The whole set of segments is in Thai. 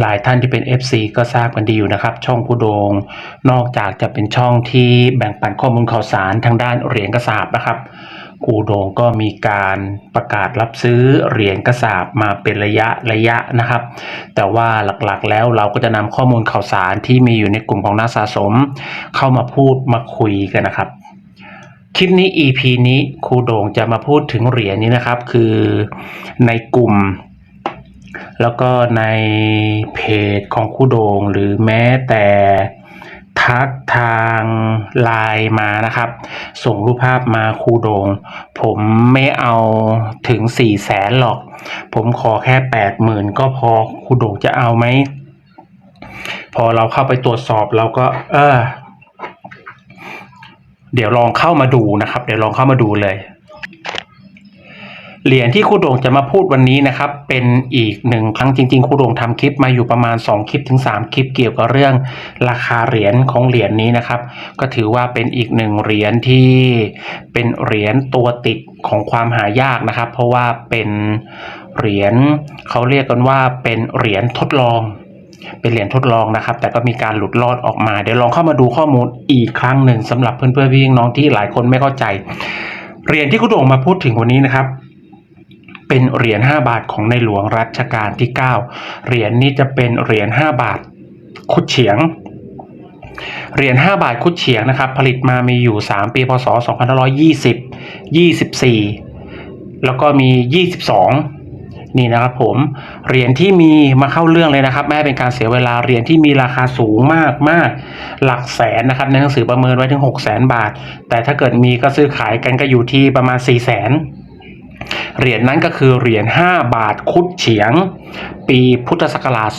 หลายท่านที่เป็น FC ก็ทราบกันดีอยู่นะครับ ช่องคูโดง นอกจากจะเป็นช่องที่แบ่งปันข้อมูลข่าวสารทางด้านเหรียญกระสาบนะครับคูโดงก็มีการประกาศรับซื้อเหรียญกระสาบมาเป็นระยะระยะนะครับ แต่ว่าหลักๆแล้วเราก็จะนำข้อมูลข่าวสารที่มีอยู่ในกลุ่มของนักสะสม เข้ามาพูดมาคุยกันนะครับ คลิปนี้ EP นี้ครูโด่งจะมาพูดถึงเหรียญนี้นะครับ คือในกลุ่ม แล้วก็ในเพจของครูโดงหรือแม้แต่ทักทางไลน์มานะครับ ส่งรูปภาพมาครูโดง ผมไม่เอาถึงสี่แสนหรอก ผมขอแค่แปดหมื่นก็พอครูโดงจะเอาไหม พอเราเข้าไปตรวจสอบเราก็ เออ เดี๋ยวลองเข้ามาดูนะครับ เดี๋ยวลองเข้ามาดูเลย เหรียญที่ครูโด่งจะมาพูดวันนี้นะครับ เป็นอีกหนึ่งครั้งจริงๆครูโด่งทำคลิปมาอยู่ประมาณ 2 คลิปถึง 3 คลิปเกี่ยวกับเรื่องราคาเหรียญของเหรียญนี้นะครับ ก็ถือว่าเป็นอีกหนึ่งเหรียญที่เป็นเหรียญตัวติดของความหายากนะครับ เพราะว่าเป็นเหรียญเขาเรียกกันว่าเป็นเหรียญทดลองเป็นเหรียญทดลองนะครับ แต่ก็มีการหลุดรอดออกมา เดี๋ยวลองเข้ามาดูข้อมูลอีกครั้งหนึ่งสำหรับเพื่อนๆพี่น้องที่หลายคนไม่เข้าใจเหรียญที่คุณโด่งมาพูดถึงวันนี้นะครับ เป็นเหรียญ5บาทของในหลวงรัชกาลที่ 9 เหรียญนี้จะเป็นเหรียญ5บาทคุดเฉียงเหรียญ5บาทคุดเฉียงนะครับ ผลิตมามีอยู่ 3 ปีพศ2520 24 แล้วก็มี 22 นี่นะครับผมเหรียญที่มีมาเข้าเรื่องเลยนะครับ แม้เป็นการเสียเวลาเหรียญที่มีราคาสูงมากมากหลักแสนนะครับในหนังสือประเมินไว้ถึง 6 0 0 0 0บาท แต่ถ้าเกิดมีก็ซื้อขายกันก็อยู่ที่ประมาณ 4 0 0 0 0 0 เหรียญนั้นก็คือเหรียญ5บาทคุดเฉียง ปีพุทธศักราช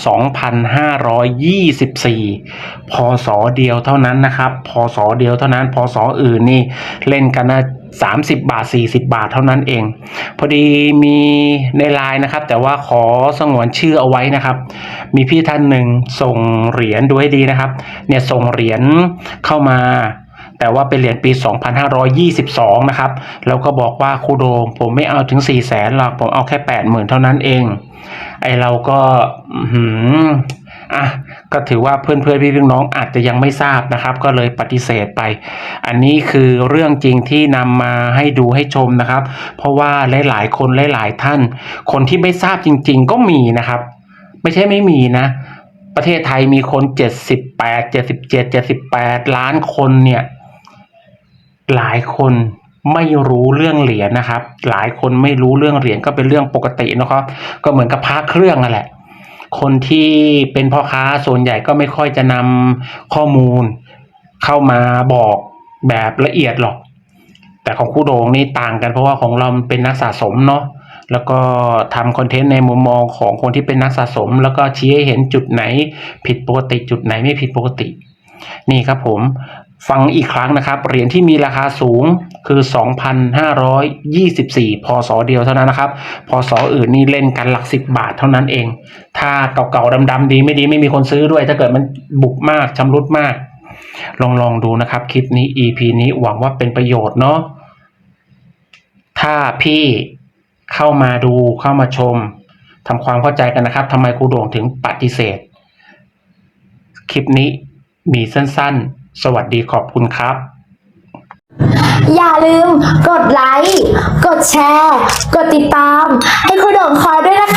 2524 พศเดียวเท่านั้นนะครับ พศเดียวเท่านั้น พศอื่นนี่เล่นกันนะ30 บาท 40 บาทเท่านั้นเอง พอดีมีในไลน์นะครับ แต่ว่าขอสงวนชื่อเอาไว้นะครับ มีพี่ท่านหนึ่งส่งเหรียญดูให้ดีนะครับ เนี่ยส่งเหรียญเข้ามา แต่ว่าเป็นเหรียญปี 2522 นะครับ แล้วก็บอกว่าครูโดมผมไม่เอาถึง 4 0 0แสนหรอก ผมเอาแค่ 80,000 เท่านั้นเอง ไอเราก็อื้อหืออะก็ถือว่าเพื่อนเพื่อนพี่พี่น้องอาจจะยังไม่ทราบนะครับ ก็เลยปฏิเสธไป อันนี้คือเรื่องจริงที่นำมาให้ดูให้ชมนะครับ เพราะว่าหลายๆคนหลายๆท่าน คนที่ไม่ทราบจริง ๆ ก็มีนะครับ ไม่ใช่ไม่มีนะ ประเทศไทยมีคน 78 77 78 ล้านคนเนี่ย หลายคนไม่รู้เรื่องเหรียญนะครับ หลายคนไม่รู้เรื่องเหรียญก็เป็นเรื่องปกตินะครับ ก็เหมือนกับพระเครื่องนั่นแหละ คนที่เป็นพ่อค้าส่วนใหญ่ก็ไม่ค่อยจะนำข้อมูลเข้ามาบอกแบบละเอียดหรอก แต่ของคู่โดงนี่ต่างกันเพราะว่าของเราเป็นนักสะสมเนาะ แล้วก็ทำคอนเทนต์ในมุมมองของคนที่เป็นนักสะสม แล้วก็ชี้ให้เห็นจุดไหน ผิดปกติจุดไหนไม่ผิดปกติ นี่ครับผม ฟังอีกครั้งนะครับ เหรียญที่มีราคาสูงคือ 2,524 พศเดียวเท่านั้นนะครับ พศอื่นนี่เล่นกันหลักสิบบาทเท่านั้นเอง ถ้าเก่าๆดำๆดีไม่ดีไม่มีคนซื้อด้วย ถ้าเกิดมันบุกมากชำรุดมาก ลองลองดูนะครับ คลิปนี้ EP นี้หวังว่าเป็นประโยชน์เนาะ ถ้าพี่เข้ามาดูเข้ามาชมทำความเข้าใจกันนะครับทำไมครูโด่งถึงปฏิเสธ คลิปนี้มีสั้นๆ สวัสดีขอบคุณครับ อย่าลืมกดไลค์ กดแชร์ กดติดตาม ให้คุณโด่งคอยด้วยนะคะ